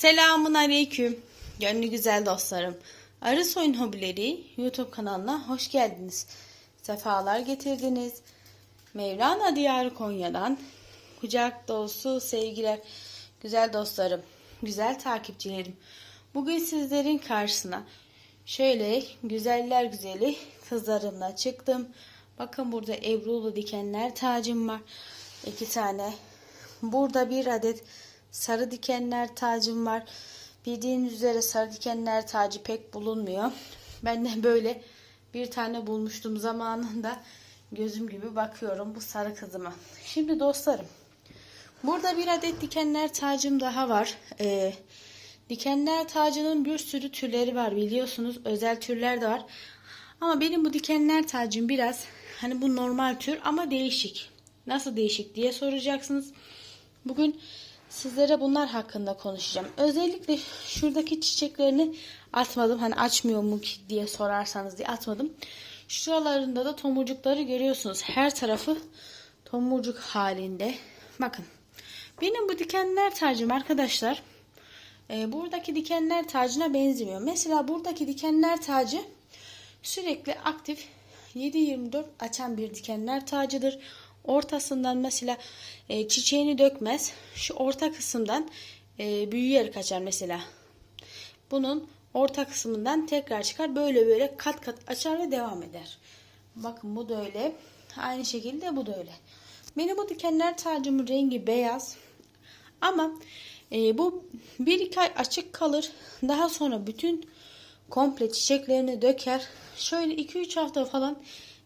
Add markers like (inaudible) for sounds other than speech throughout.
Selamun Aleyküm. Gönlü güzel dostlarım. Arı Soyun Hobileri YouTube kanalına hoş geldiniz. Sefalar getirdiniz. Mevlana Diyarı Konya'dan kucak dolusu sevgiler. Güzel dostlarım, güzel takipçilerim. Bugün sizlerin karşısına şöyle güzeller güzeli kızlarımla çıktım. Bakın burada Ebrulu dikenler tacım var. İki tane. Burada bir adet sarı dikenler tacım var. Bildiğiniz üzere sarı dikenler tacı pek bulunmuyor. (laughs) Ben de böyle bir tane bulmuştum zamanında. Gözüm gibi bakıyorum bu sarı kızıma. Şimdi dostlarım. Burada bir adet dikenler tacım daha var. Ee, dikenler tacının bir sürü türleri var biliyorsunuz. Özel türler de var. Ama benim bu dikenler tacım biraz hani bu normal tür ama değişik. Nasıl değişik diye soracaksınız. Bugün sizlere bunlar hakkında konuşacağım. Özellikle şuradaki çiçeklerini atmadım. Hani açmıyor mu ki diye sorarsanız diye atmadım. Şuralarında da tomurcukları görüyorsunuz. Her tarafı tomurcuk halinde. Bakın. Benim bu dikenler tacım arkadaşlar. e, buradaki dikenler tacına benzemiyor. Mesela buradaki dikenler tacı sürekli aktif 7-24 açan bir dikenler tacıdır. Ortasından mesela e, çiçeğini dökmez. Şu orta kısımdan e, büyüyerek açar mesela. Bunun orta kısmından tekrar çıkar. Böyle böyle kat kat açar ve devam eder. Bakın bu da öyle. Aynı şekilde bu da öyle. Benim bu dikenler tacımın rengi beyaz. Ama e, bu bir iki ay açık kalır. Daha sonra bütün komple çiçeklerini döker. Şöyle 2-3 hafta falan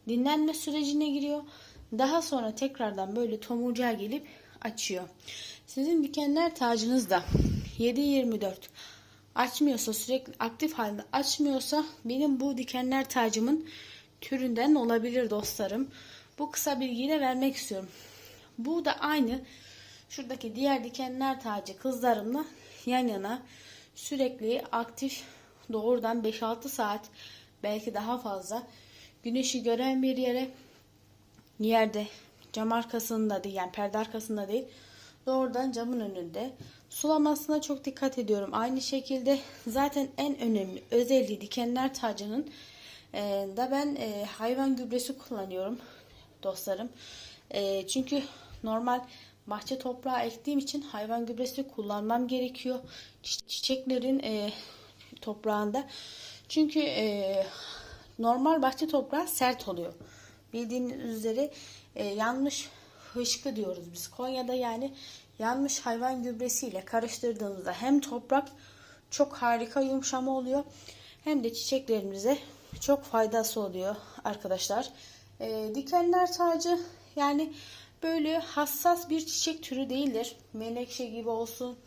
dinlenme sürecine giriyor. Daha sonra tekrardan böyle tomurcuğa gelip açıyor. Sizin dikenler tacınız da 7-24 açmıyorsa sürekli aktif halde açmıyorsa benim bu dikenler tacımın türünden olabilir dostlarım. Bu kısa bilgiyi de vermek istiyorum. Bu da aynı şuradaki diğer dikenler tacı kızlarımla yan yana sürekli aktif doğrudan 5-6 saat belki daha fazla güneşi gören bir yere yerde cam arkasında değil yani perde arkasında değil doğrudan camın önünde sulamasına çok dikkat ediyorum. Aynı şekilde zaten en önemli özelliği dikenler tacının e, da ben e, hayvan gübresi kullanıyorum dostlarım. E, çünkü normal bahçe toprağı ektiğim için hayvan gübresi kullanmam gerekiyor. Çi- Çiçeklerin e, toprağında. Çünkü e, normal bahçe toprağı sert oluyor. Bildiğiniz üzere e, yanmış hışkı diyoruz biz. Konya'da yani yanmış hayvan gübresiyle karıştırdığımızda hem toprak çok harika yumuşama oluyor hem de çiçeklerimize çok faydası oluyor arkadaşlar. E, dikenler tacı yani böyle hassas bir çiçek türü değildir. Menekşe gibi olsun.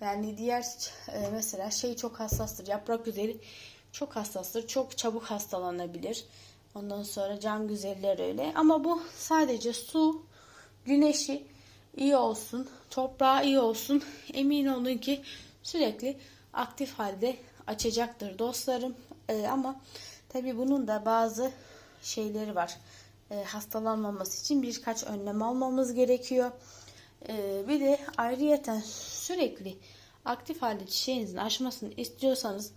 Yani diğer e, mesela şey çok hassastır. Yaprak güzeli çok hassastır. Çok çabuk hastalanabilir. Ondan sonra cam güzeller öyle. Ama bu sadece su, güneşi iyi olsun, toprağı iyi olsun. Emin olun ki sürekli aktif halde açacaktır dostlarım. E, ama tabi bunun da bazı şeyleri var. E, hastalanmaması için birkaç önlem almamız gerekiyor. E, bir de ayrıyeten sürekli aktif halde çiçeğinizin açmasını istiyorsanız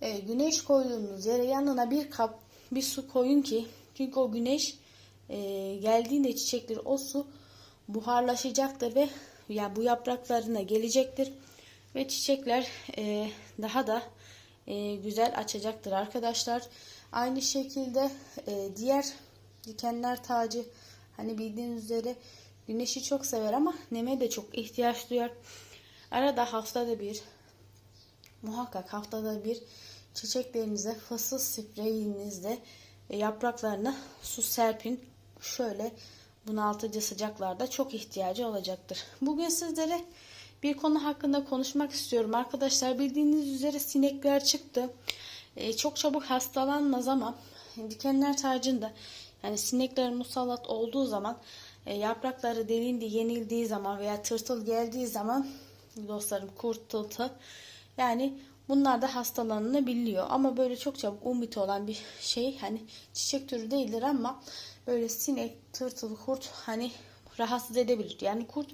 e, güneş koyduğunuz yere yanına bir kap bir su koyun ki çünkü o güneş e, geldiğinde çiçekler o su buharlaşacaktır ve yani bu yapraklarına gelecektir ve çiçekler e, daha da e, güzel açacaktır arkadaşlar. Aynı şekilde e, diğer dikenler tacı hani bildiğiniz üzere güneşi çok sever ama neme de çok ihtiyaç duyar. Arada haftada bir muhakkak haftada bir çiçeklerinize fasıl spreyinizle e, yapraklarına su serpin. Şöyle bunaltıcı sıcaklarda çok ihtiyacı olacaktır. Bugün sizlere bir konu hakkında konuşmak istiyorum. Arkadaşlar bildiğiniz üzere sinekler çıktı. E, çok çabuk hastalanmaz ama dikenler tacında yani sinekler musallat olduğu zaman e, yaprakları delindi, yenildiği zaman veya tırtıl geldiği zaman dostlarım kurt tırtıl yani bunlar da hastalanabiliyor. Ama böyle çok çabuk umut olan bir şey hani çiçek türü değildir ama böyle sinek, tırtıl, kurt hani rahatsız edebilir. Yani kurt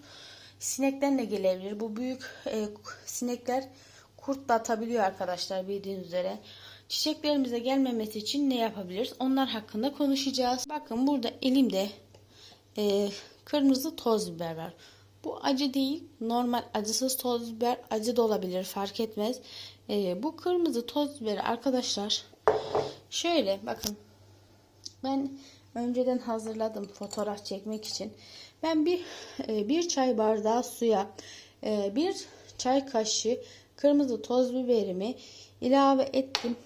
sinekten de gelebilir. Bu büyük e, sinekler kurt da atabiliyor arkadaşlar bildiğiniz üzere. Çiçeklerimize gelmemesi için ne yapabiliriz? Onlar hakkında konuşacağız. Bakın burada elimde e, kırmızı toz biber var. Bu acı değil. Normal acısız toz biber acı da olabilir fark etmez. E, bu kırmızı toz biberi arkadaşlar şöyle bakın ben önceden hazırladım fotoğraf çekmek için. Ben bir e, bir çay bardağı suya e, bir çay kaşığı kırmızı toz biberimi ilave ettim.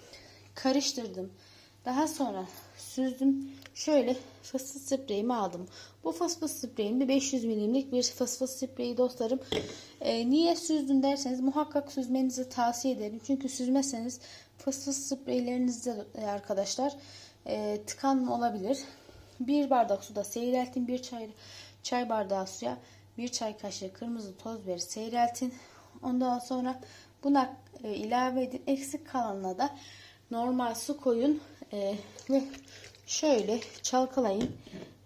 Karıştırdım. Daha sonra süzdüm. Şöyle fısfıs spreyimi aldım. Bu fısfıs spreyimde 500 milimlik bir fısfıs spreyi dostlarım. E, niye süzdüm derseniz muhakkak süzmenizi tavsiye ederim. Çünkü süzmezseniz fısfıs spreylerinizde e, arkadaşlar e, tıkanma olabilir. Bir bardak suda seyreltin. Bir çay, çay bardağı suya bir çay kaşığı kırmızı toz biberi seyreltin. Ondan sonra buna e, ilave edin. Eksik kalanına da normal su koyun e, ve şöyle çalkalayın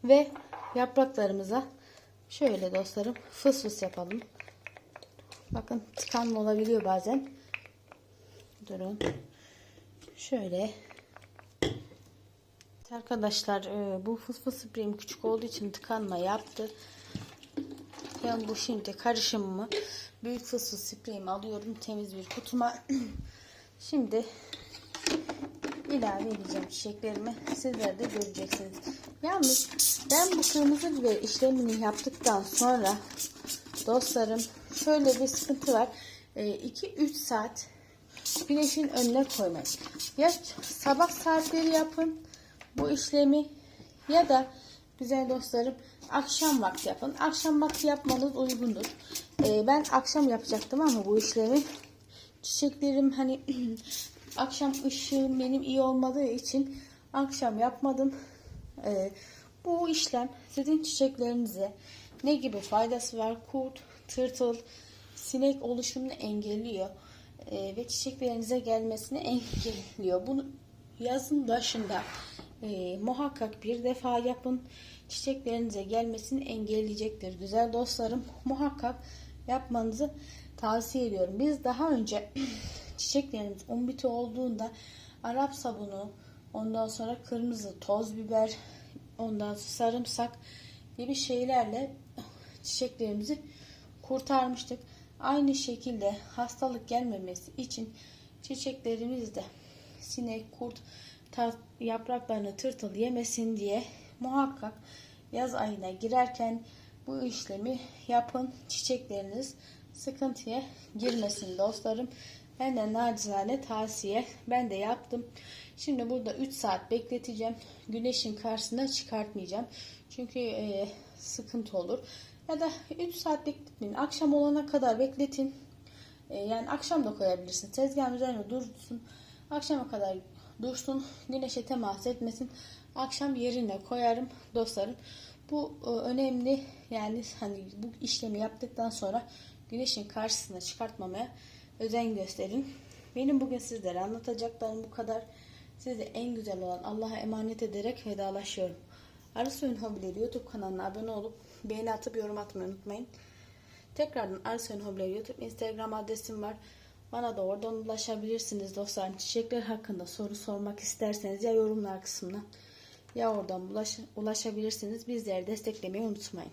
ve yapraklarımıza şöyle dostlarım fıs fıs yapalım. Bakın tıkanma olabiliyor bazen. Durun. Şöyle Arkadaşlar e, bu fıs fıs spreyim küçük olduğu için tıkanma yaptı. Ben bu şimdi karışımımı büyük fıs fıs spreyimi alıyorum temiz bir kutuma. (clears throat) Şimdi ilave edeceğim çiçeklerimi. Sizler de göreceksiniz. Yalnız ben bu kırmızı biber işlemini yaptıktan sonra dostlarım şöyle bir sıkıntı var. 2-3 saat güneşin önüne koymayın. Ya sabah saatleri yapın bu işlemi ya da güzel dostlarım akşam vakti yapın. Akşam vakti yapmanız uygundur. Ee, ben akşam yapacaktım ama bu işlemi çiçeklerim hani (clears throat) akşam ışığım benim iyi olmadığı için akşam yapmadım. Ee, bu işlem sizin çiçeklerinize ne gibi faydası var? Kurt, tırtıl, sinek oluşumunu engelliyor ee, ve çiçeklerinize gelmesini engelliyor. Bunu yazın başında e, muhakkak bir defa yapın. Çiçeklerinize gelmesini engelleyecektir. Güzel dostlarım muhakkak yapmanızı tavsiye ediyorum. Biz daha önce (clears throat) çiçeklerimiz umbiti olduğunda Arap sabunu, ondan sonra kırmızı toz biber, ondan sonra sarımsak gibi şeylerle çiçeklerimizi kurtarmıştık. Aynı şekilde hastalık gelmemesi için çiçeklerimizde sinek, kurt, tar- yapraklarını tırtıl yemesin diye muhakkak yaz ayına girerken bu işlemi yapın. Çiçekleriniz sıkıntıya girmesin dostlarım. Benden nacizane tavsiye. Ben de yaptım. Şimdi burada 3 saat bekleteceğim. Güneşin karşısına çıkartmayacağım. Çünkü e, sıkıntı olur. Ya da 3 saat bekletmeyin. Akşam olana kadar bekletin. E, yani akşam da koyabilirsin. Tezgahın üzerine dursun. Akşama kadar dursun. Güneşe temas etmesin. Akşam yerine koyarım dostlarım. Bu e, önemli. Yani hani bu işlemi yaptıktan sonra güneşin karşısına çıkartmamaya özen gösterin. Benim bugün sizlere anlatacaklarım bu kadar. Size en güzel olan Allah'a emanet ederek vedalaşıyorum. Arasuyun Hobileri YouTube kanalına abone olup beğeni atıp yorum atmayı unutmayın. Tekrardan Arasuyun Hobileri YouTube Instagram adresim var. Bana da oradan ulaşabilirsiniz dostlarım. Çiçekler hakkında soru sormak isterseniz ya yorumlar kısmına ya oradan ulaş, ulaşabilirsiniz. Bizleri desteklemeyi unutmayın.